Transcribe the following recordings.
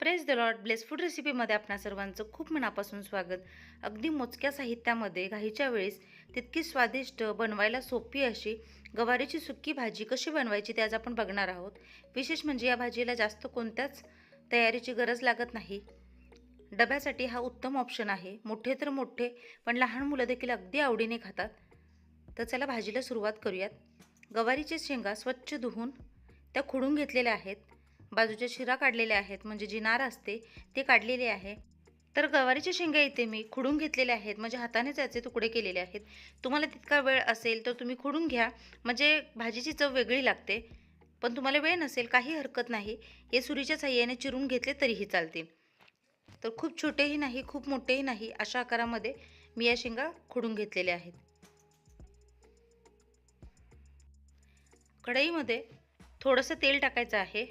Praise the lord bless food रेसिपीमध्ये आपणा सर्वांचं खूप मनापासून स्वागत. अगदी मोजक्या साहित्यामध्ये घाईच्या वेळेस तितकी स्वादिष्ट बनवायला सोपी अशी गवारीची सुक्की भाजी कशी बनवायची ते आज आपण बघणार आहोत. विशेष म्हणजे या भाजीला जास्त कोणत्याच तयारीची गरज लागत नाही. डब्यासाठी हा उत्तम ऑप्शन आहे. मोठे तर मोठे पण लहान मुलं देखील अगदी आवडीने खातात. तर चला भाजीला सुरुवात करूयात. गवारीचे शेंगा स्वच्छ धुवून त्या खुडून घेतलेल्या आहेत. बाजूच्या शिरा काढलेल्या आहेत म्हणजे जी नार असते ते काढलेली आहे. तर गवारीच्या शेंगा इथे मी खुडून घेतलेल्या आहेत म्हणजे हातानेच याचे तुकडे केलेले आहेत. तुम्हाला तितका वेळ असेल तर तुम्ही खुडून घ्या म्हणजे भाजीची चव वेगळी लागते. पण तुम्हाला वेळ नसेल काही हरकत नाही. हे सुरीच्या साह्याने चिरून घेतले तरीही चालतील तर खूप छोटेही नाही खूप मोठेही नाही अशा आकारामध्ये मी या शेंगा खुडून घेतलेल्या आहेत. कढईमध्ये थोडंसं तेल टाकायचं आहे.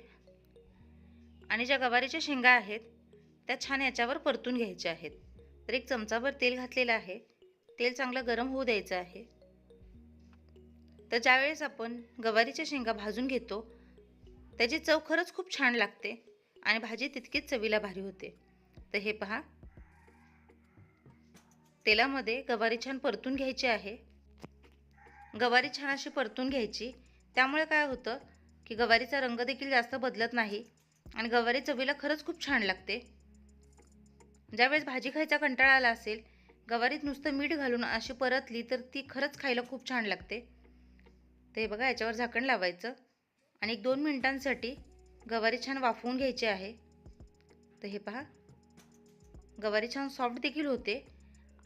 आणि ज्या गवारीच्या शेंगा आहेत त्या छान याच्यावर परतून घ्यायच्या आहेत. तर एक चमचाभर तेल घातलेलं आहे. तेल चांगलं गरम होऊ द्यायचं आहे. तर ज्यावेळेस आपण गवारीच्या शेंगा भाजून घेतो त्याची चव खरंच खूप छान लागते आणि भाजी तितकीच चवीला भारी होते. तर हे पहा. तेलामध्ये गवारी छान परतून घ्यायची आहे. गवारी छान अशी परतून घ्यायची. त्यामुळे काय होतं की गवारीचा रंग देखील जास्त बदलत नाही. आणि गवारी चवीला खरंच खूप छान लागते. ज्यावेळेस भाजी खायचा कंटाळा आला असेल गवारीत नुसतं मीठ घालून अशी परतली तर ती खरंच खायला खूप छान लागते. ते बघा याच्यावर झाकण लावायचं आणि एक दोन मिनिटांसाठी गवारी छान वाफवून घ्यायची आहे. तर हे पहा गवारी छान सॉफ्ट देखील होते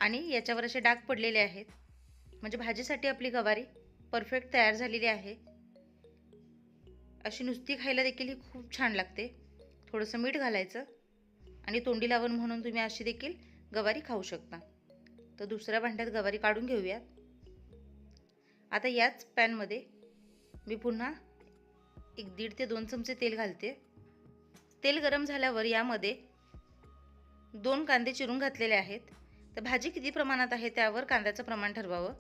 आणि याच्यावर असे डाग पडलेले आहेत. म्हणजे भाजीसाठी आपली गवारी परफेक्ट तयार झालेली आहे. अशी नुसती खायला देखील ही खूप छान लागते. थोडंसं मीठ घालायचं आणि तोंडी लावण म्हणून तुम्ही अशी देखील गवारी खाऊ शकता. तर दुसऱ्या भांड्यात गवारी काढून घेऊयात. आता याच पॅनमध्ये मी पुन्हा एक दीड ते दोन चमचे तेल घालते. तेल गरम झाल्यावर यामध्ये दोन कांदे चिरून घातलेले आहेत. तर भाजी किती प्रमाणात आहे त्यावर कांद्याचं प्रमाण ठरवावं.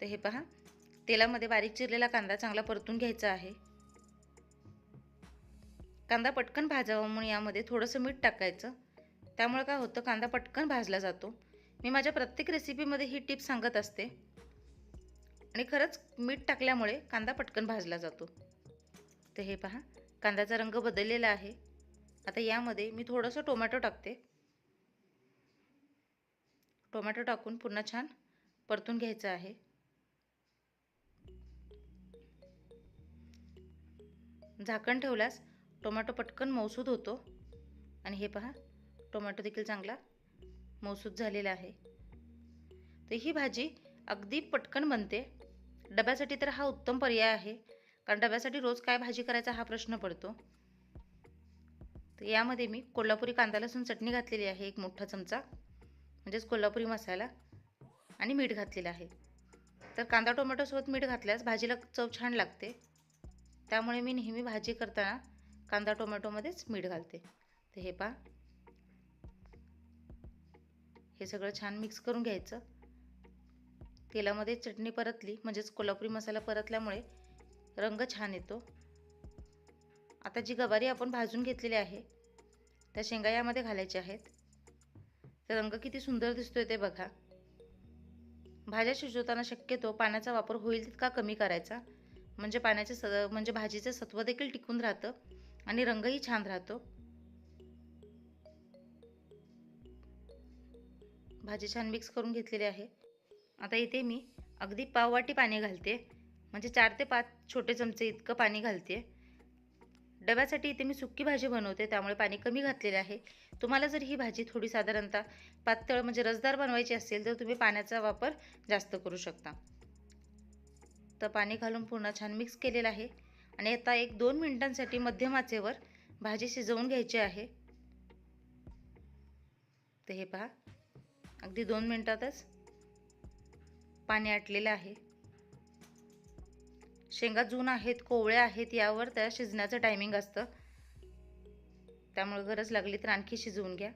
तर हे पहा तेलामध्ये बारीक चिरलेला कांदा चांगला परतून घ्यायचा आहे. कांदा पटकन भाजावा म्हणून यामध्ये थोडंसं मीठ टाकायचं. त्यामुळे काय होतं कांदा पटकन भाजला जातो. मी माझ्या प्रत्येक रेसिपीमध्ये ही टिप सांगत असते. आणि खरंच मीठ टाकल्यामुळे कांदा पटकन भाजला जातो. तर हे पहा कांद्याचा रंग बदललेला आहे. आता यामध्ये मी थोडंसं टोमॅटो टाकते. टोमॅटो टाकून पुन्हा छान परतून घ्यायचं आहे. झाकण ठेवल्यास टोमॅटो पटकन मौसूद होतो. आणि हे पहा टोमॅटो देखील चांगला मौसूद झालेला आहे. तर ही भाजी अगदी पटकन बनते. डब्यासाठी तर हा उत्तम पर्याय आहे. कारण डब्यासाठी रोज काय भाजी करायचा हा प्रश्न पडतो. तर यामध्ये मी कोल्हापुरी कांदा लसूण चटणी घातलेली आहे एक मोठा चमचा. म्हणजेच कोल्हापुरी मसाला आणि मीठ घातलेलं आहे. तर कांदा टोमॅटोसोबत मीठ घातल्यास भाजीला चव छान लागते. त्यामुळे मी नेहमी भाजी करताना कांदा टोमॅटोमध्येच मीठ घालते. तर हे पहा. हे सगळं छान मिक्स करून घ्यायचं. तेलामध्ये चटणी परतली म्हणजेच कोल्हापुरी मसाला परतल्यामुळे रंग छान येतो. आता जी गवारी आपण भाजून घेतलेली आहे त्या शेंगा यामध्ये घालायच्या आहेत. तर रंग किती सुंदर दिसतोय ते बघा. भाज्या शिजवताना शक्यतो पाण्याचा वापर होईल तितका कमी करायचा. म्हणजे पाण्याचे स म्हणजे भाजीचं सत्व देखील टिकून राहतं. आणि रंगही छान राहतो. भाजी छान मिक्स करून घेतलेली आहे. आता इथे मी अगदी पाववाटी पाणी घालते. म्हणजे चार ते पाच छोटे चमचे इतकं पाणी घालते. डब्यासाठी इथे मी सुक्की भाजी बनवते त्यामुळे पाणी कमी घातलेले आहे. तुम्हाला जर ही भाजी थोडी साधारणतः पातळ म्हणजे रसदार बनवायची असेल तर तुम्ही पाण्याचा वापर जास्त करू शकता. तर पाणी घालून पुन्हा छान मिक्स केलेलं आहे. आणि आता एक दोन मिनिटांसाठी मध्यम आचेवर भाजी शिजवून घ्यायची आहे. तर हे पहा अगदी दोन मिनिटातच पाणी आटलेलं आहे. शेंगा जून आहेत कोवळ्या आहेत यावर त्या शिजण्याचं टायमिंग असतं. त्यामुळे गरज लागली तर आणखी शिजवून घ्या.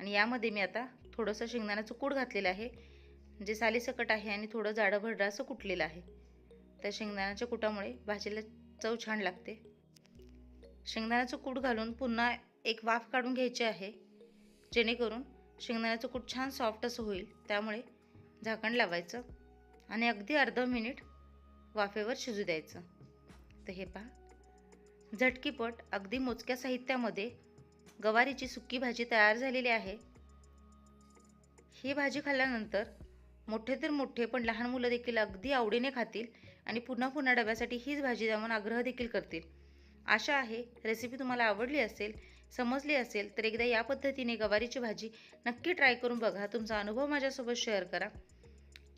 आणि यामध्ये मी आता थोडंसं शेंगदाण्याचं कूड घातलेलं आहे. जे सालीसकट आहे आणि थोडं जाडं भरडं असं कुटलेलं आहे. त्या शेंगदाण्याच्या कुटामुळे भाजीला चव छान लागते. शेंगदाण्याचं कूट घालून पुन्हा एक वाफ काढून घ्यायची आहे. जेणेकरून शेंगदाण्याचं कूट छान सॉफ्ट असं होईल. त्यामुळे झाकण लावायचं आणि अगदी अर्ध मिनिट वाफेवर शिजू द्यायचं. तर हे पहा. झटकीपट अगदी मोजक्या साहित्यामध्ये गवारीची सुक्की भाजी तयार झालेली आहे. ही भाजी खाल्ल्यानंतर मोठे तर मोठे पण लहान मुलं देखील अगदी आवडीने खातील. आणि पुन्हा पुन्हा डब्यासाठी हीच भाजी द्यावून आग्रह देखील करतील. आशा आहे रेसिपी तुम्हाला आवडली असेल समजली असेल तर एकदा या पद्धतीने गवारीची भाजी नक्की ट्राय करून बघा. तुमचा अनुभव माझ्यासोबत शेअर करा.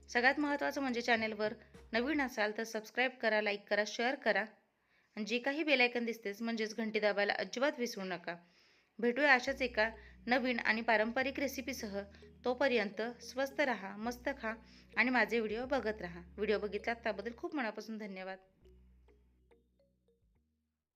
सगळ्यात महत्त्वाचं म्हणजे चॅनेलवर नवीन असाल तर सबस्क्राईब करा लाईक करा शेअर करा. आणि जे काही बेलायकन दिसतेच म्हणजेच घंटी दाबायला अजिबात विसरू नका. भेटूया अशाच एका नवीन आणि पारंपरिक रेसिपीसह तोपर्यंत स्वस्त रहा मस्त खा आणि माझे व्हिडिओ बघत रहा. व्हिडिओ बघितला त्याबद्दल खूप मनापासून धन्यवाद.